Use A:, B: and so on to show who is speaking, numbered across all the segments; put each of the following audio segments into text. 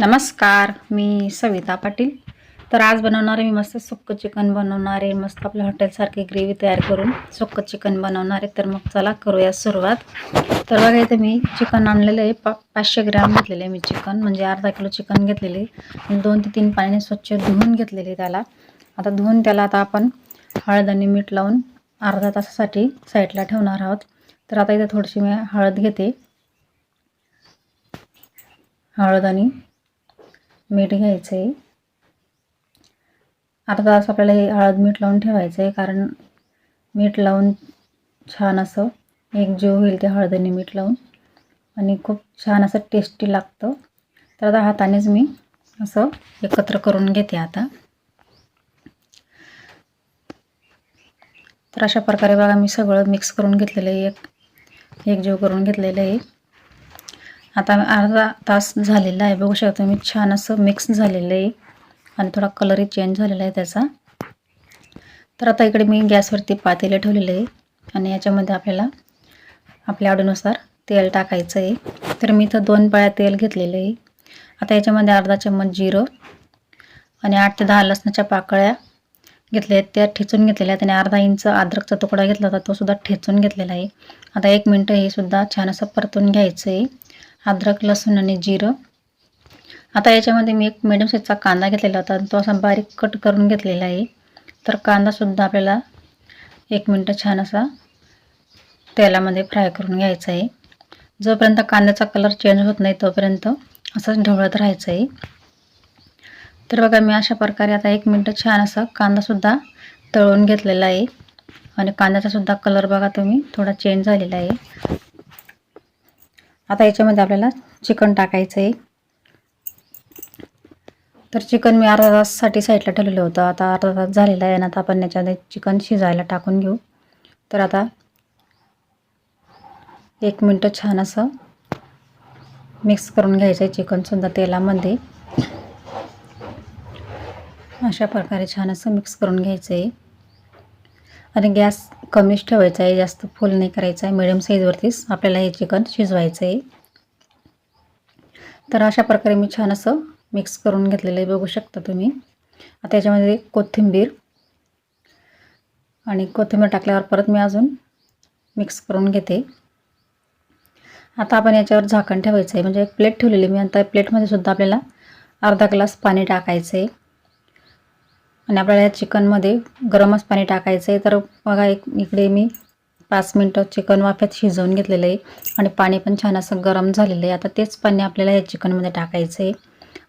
A: नमस्कार मी सविता पाटील. तर आज बनवणार आहे मी मस्त सुक्क चिकन बनवणार आहे मस्त आपल्या हॉटेलसारखी ग्रेव्ही तयार करून सुक्क चिकन बनवणार. आहे तर मग चला करूया सुरुवात. तर बघा इथं मी चिकन आणलेलं आहे. पा पाचशे ग्रॅम घेतलेले आहे मी चिकन. म्हणजे अर्धा किलो चिकन घेतलेले. दोन ते तीन पाण्याने स्वच्छ धुवून घेतलेले त्याला. आता धुवून त्याला आता आपण हळद आणि मीठ लावून अर्धा तासासाठी साईडला ठेवणार आहोत. तर आता इथं थोडीशी मी हळद घेते. हळद आणि मीठ घ्यायचं आहे अर्धा तास आपल्याला हे हळद मीठ लावून ठेवायचं आहे कारण मीठ लावून छान असं एक जीव होईल ते हळद मीठ लावून. आणि खूप छान असं टेस्टी लागतं. तर आता हातानेच मी असं एकत्र करून घेते आता. तर अशा प्रकारे बघा मी सगळं मिक्स करून घेतलेलं आहे. एक एक जीव करून घेतलेलं आहे. आता अर्धा तास झालेला आहे. बघू शकता मी छान असं मिक्स झालेलं आहे. आणि थोडा कलरही चेंज झालेला आहे त्याचा. तर आता इकडे मी गॅसवरती पातेलं ठेवलेलं आहे. आणि याच्यामध्ये आपल्याला आपल्या आवडीनुसार तेल टाकायचं आहे. तर मी इथं दोन पाळ्या तेल घेतलेलं आहे. आता याच्यामध्ये अर्धा चम्मच जिरं आणि आठ ते दहा लसणाच्या पाकळ्या घेतल्या आहेत. त्या ठेचून घेतलेल्या आहेत. आणि अर्धा इंच अद्रकचा तुकडा घेतला होता तो सुद्धा ठेचून घेतलेला आहे. आता एक मिनटं हे सुद्धा छान असं परतून घ्यायचं आहे. अद्रक लसूण आणि जिरं. आता याच्यामध्ये मी एक मिडियम साईजचा कांदा घेतलेला होता तो असा बारीक कट करून घेतलेला आहे. तर कांदासुद्धा आपल्याला एक मिनटं छान असा तेलामध्ये फ्राय करून घ्यायचा आहे. जोपर्यंत कांद्याचा कलर चेंज होत नाही तोपर्यंत असंच ढवळत राहायचं आहे. तर बघा मी अशा प्रकारे आता एक मिनटं छान असा कांदासुद्धा तळून घेतलेला आहे. आणि कांद्याचासुद्धा कलर बघा तुम्ही थोडा चेंज झालेला आहे. आता याच्यामध्ये आपल्याला चिकन टाकायचं आहे तर चिकन मी अर्धा ताससाठी साईडला ठेवलेलं होतं. आता अर्धा तास झालेला आहे आणि आता आपण याच्यामध्ये चिकन शिजायला टाकून घेऊ. तर आता एक मिनटं छान असं मिक्स करून घ्यायचं आहे चिकनसुद्धा तेलामध्ये. अशा प्रकारे छान असं मिक्स करून घ्यायचं आहे आणि गॅस कमीच ठेवायचा आहे जास्त फुल नाही करायचा आहे. मिडियम साईजवरतीच आपल्याला हे चिकन शिजवायचं आहे. तर अशा प्रकारे मी छान असं मिक्स करून घेतलेलं आहे. बघू शकता तुम्ही. आता याच्यामध्ये कोथिंबीर आणि कोथिंबीर टाकल्यावर परत मी अजून मिक्स करून घेते. आता आपण याच्यावर झाकण ठेवायचं आहे. म्हणजे एक प्लेट ठेवलेली मी आता प्लेटमध्ये सुद्धा आपल्याला अर्धा ग्लास पाणी टाकायचं आहे. आणि आपल्याला या चिकनमध्ये गरमच पाणी टाकायचं आहे तर बघा एक इकडे मी पाच मिनटं चिकन वाफ्यात शिजवून घेतलेलं आहे. आणि पाणी पण छान असं गरम झालेलं आहे. आता तेच पाणी आपल्याला या चिकनमध्ये टाकायचं आहे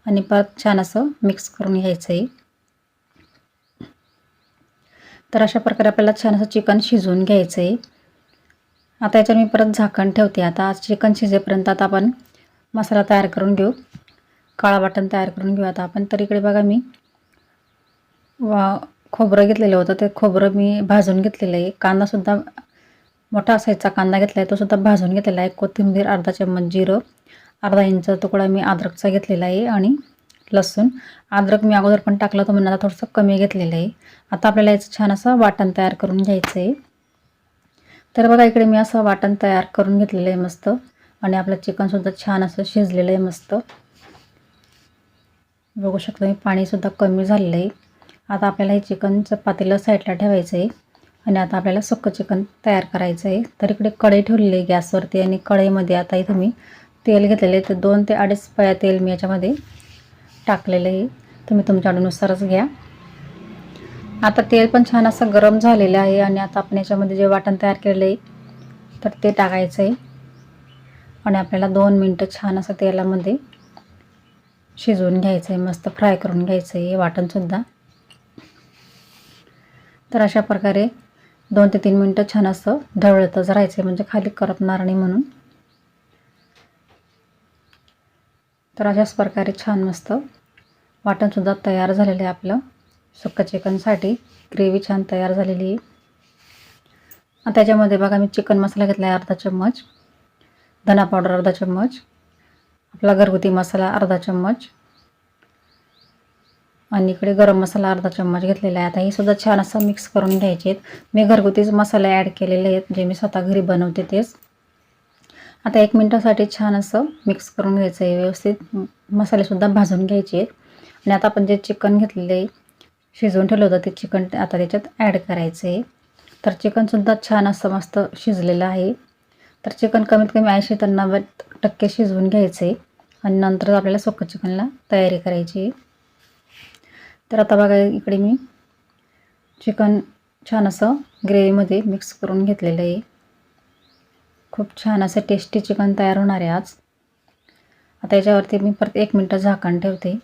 A: आणि परत छान असं मिक्स करून घ्यायचं आहे तर अशा प्रकारे आपल्याला छान असं चिकन शिजवून घ्यायचं आहे आता याच्यावर मी परत झाकण ठेवते. आता चिकन शिजेपर्यंत आता आपण मसाला तयार करून घेऊ. काळा वाटण तयार करून घेऊ. आता आपण तर इकडे बघा मी वा खोबरं घेतलेलं होतं. ते खोबरं मी भाजून घेतलेलं आहे. कांदासुद्धा मोठा साईजचा कांदा घेतला आहे तो सुद्धा भाजून घेतलेला आहे. कोथिंबीर अर्धा चम्मच जिरं अर्धा इंच तुकडा मी अद्रकचा घेतलेला आहे आणि लसूण. अद्रक मी अगोदर पण टाकलं होतं म्हणून आता थोडंसं कमी घेतलेलं आहे. आता आपल्याला याचं छान असं वाटण तयार करून घ्यायचं आहे. तर बघा इकडे मी असं वाटण तयार करून घेतलेलं आहे मस्त. आणि आपलं चिकनसुद्धा छान असं शिजलेलं आहे मस्त. बघू शकतो मी पाणीसुद्धा कमी झालेलं आहे. आता आपल्याला हे चिकन चपातीला साईडला ठेवायचं आहे आणि आता आपल्याला सुक्कं चिकन तयार करायचं आहे तर इकडे कढई ठेवलेली आहे गॅसवरती आणि कढईमध्ये आता इथं मी तेल घेतलेले तर दोन ते अडीच पळ्या तेल मी याच्यामध्ये टाकलेलं आहे. तुम्ही तुमच्या अनुसारच घ्या. आता तेल पण छान असं गरम झालेलं आहे आणि आता आपण याच्यामध्ये जे वाटण तयार केलेलं आहे तर ते टाकायचं आहे आणि आपल्याला दोन मिनटं छान असं तेलामध्ये शिजवून घ्यायचं आहे मस्त फ्राय करून घ्यायचं आहे वाटणसुद्धा. तर अशा प्रकारे दोन ते तीन मिनटं छान असं ढवळतच राहायचं आहे म्हणजे खाली करपणार नाही म्हणून. तर अशाच प्रकारे छान मस्त वाटणसुद्धा तयार झालेलं आहे आपलं. सुक्का चिकनसाठी ग्रेव्ही छान तयार झालेली आहे. त्याच्यामध्ये बघा मी चिकन मसाला घेतला आहे अर्धा चम्मच. धना पावडर अर्धा चम्मच. आपला घरगुती मसाला अर्धा चम्मच. आणि इकडे गरम मसाला अर्धा चम्मच घेतलेला आहे. आता हे सुद्धा छान असं मिक्स करून घ्यायचे आहेत. मी घरगुतीच मसाले ॲड केलेले आहेत जे मी स्वतः घरी बनवते तेच. आता एक मिनटासाठी छान असं मिक्स करून घ्यायचं आहे व्यवस्थित मसालेसुद्धा भाजून घ्यायचे आहेत. आणि आता आपण जे चिकन घेतलेलं आहे शिजवून ठेवलं होतं ते चिकन आता त्याच्यात ॲड करायचं आहे. तर चिकनसुद्धा छान असं मस्त शिजलेलं आहे. तर चिकन कमीत कमी ऐंशी तर नव्वद टक्के शिजवून घ्यायचं आहे. आणि नंतर आपल्याला सुकं चिकनला तयारी करायची आहे. तर आता बघा इकडे मी चिकन छान असं ग्रेव्हीमध्ये मिक्स करून घेतलेलं आहे. खूप छान असं टेस्टी चिकन तयार होणार आहे आज. आता याच्यावरती मी परत एक मिनटं झाकण ठेवते.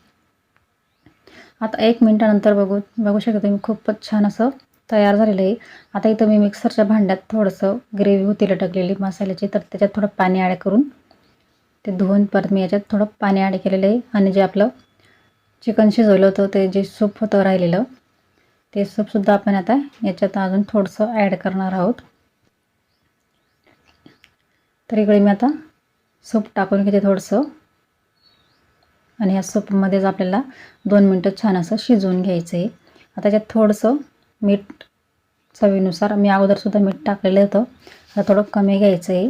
A: आता एक मिनटानंतर बघू बघू शकता तुम्ही खूपच छान असं तयार झालेलं आहे. आता इथं मी मिक्सरच्या भांड्यात थोडंसं ग्रेव्ही होती लटकलेली मसाल्याची तर त्याच्यात थोडं पाणी ॲड करून ते धुवून परत मी याच्यात थोडं पाणी ॲड केलेलं आहे. आणि जे आपलं चिकन शिजवलं होतं ते जे सूप होतं राहिलेलं ते सूपसुद्धा आपण आता याच्यात अजून थोडंसं ॲड करणार आहोत. तर इकडे मी आता सूप टाकून घेते थोडंसं. आणि या सूपमध्येच आपल्याला दोन मिनटं छान असं शिजवून घ्यायचं आहे आता त्याच्यात थोडंसं मीठ चवीनुसार मी अगोदरसुद्धा मीठ टाकलेलं होतं. आता थोडं कमी घ्यायचं आहे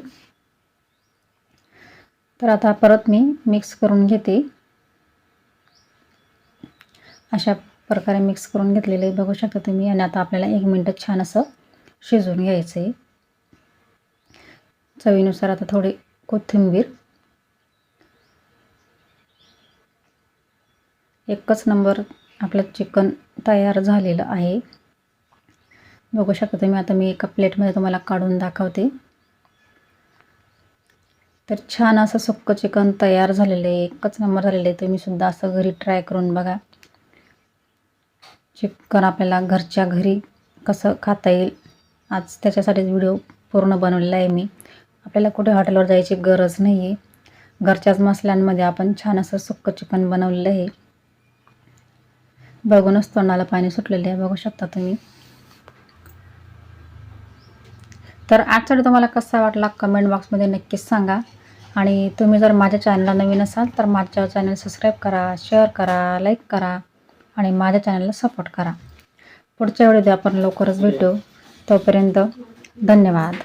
A: तर आता परत मी मिक्स करून घेते. अशा प्रकारे मिक्स करून घेतलेलं आहे. बघू शकता तुम्ही आणि आता आपल्याला एक मिनटं छान असं शिजवून घ्यायचं आहे चवीनुसार आता थोडी कोथिंबीर. एकच नंबर आपलं चिकन तयार झालेलं आहे. बघू शकता तुम्ही आता मी एका प्लेटमध्ये तुम्हाला काढून दाखवते. तर छान असं सुक्कं चिकन तयार झालेलं आहे. एकच नंबर झालेलं आहे. तुम्ही सुद्धा असं घरी ट्राय करून बघा. चिकन आपल्याला घरच्या घरी कसं खाता येईल आज त्याच्यासाठीच व्हिडिओ पूर्ण बनवलेला आहे मी. आपल्याला कुठे हॉटेलवर जायची गरज नाही आहे घरच्याच मसाल्यांमध्ये आपण छान असं सुक्कं चिकन बनवलेलं आहे. बघूनच तोंडाला पाणी सुटलेलं आहे बघू शकता तुम्ही. तर आजचा व्हिडिओ तुम्हाला कसा वाटला कमेंट बॉक्समध्ये नक्कीच सांगा. आणि तुम्ही जर माझ्या चॅनलला नवीन असाल तर माझ्या चॅनल सबस्क्राईब करा शेअर करा लाईक करा. आणि माझ्या चॅनलला सपोर्ट करा. पुढच्या व्हिडिओमध्ये आपण लवकरच भेटू. तोपर्यंत धन्यवाद.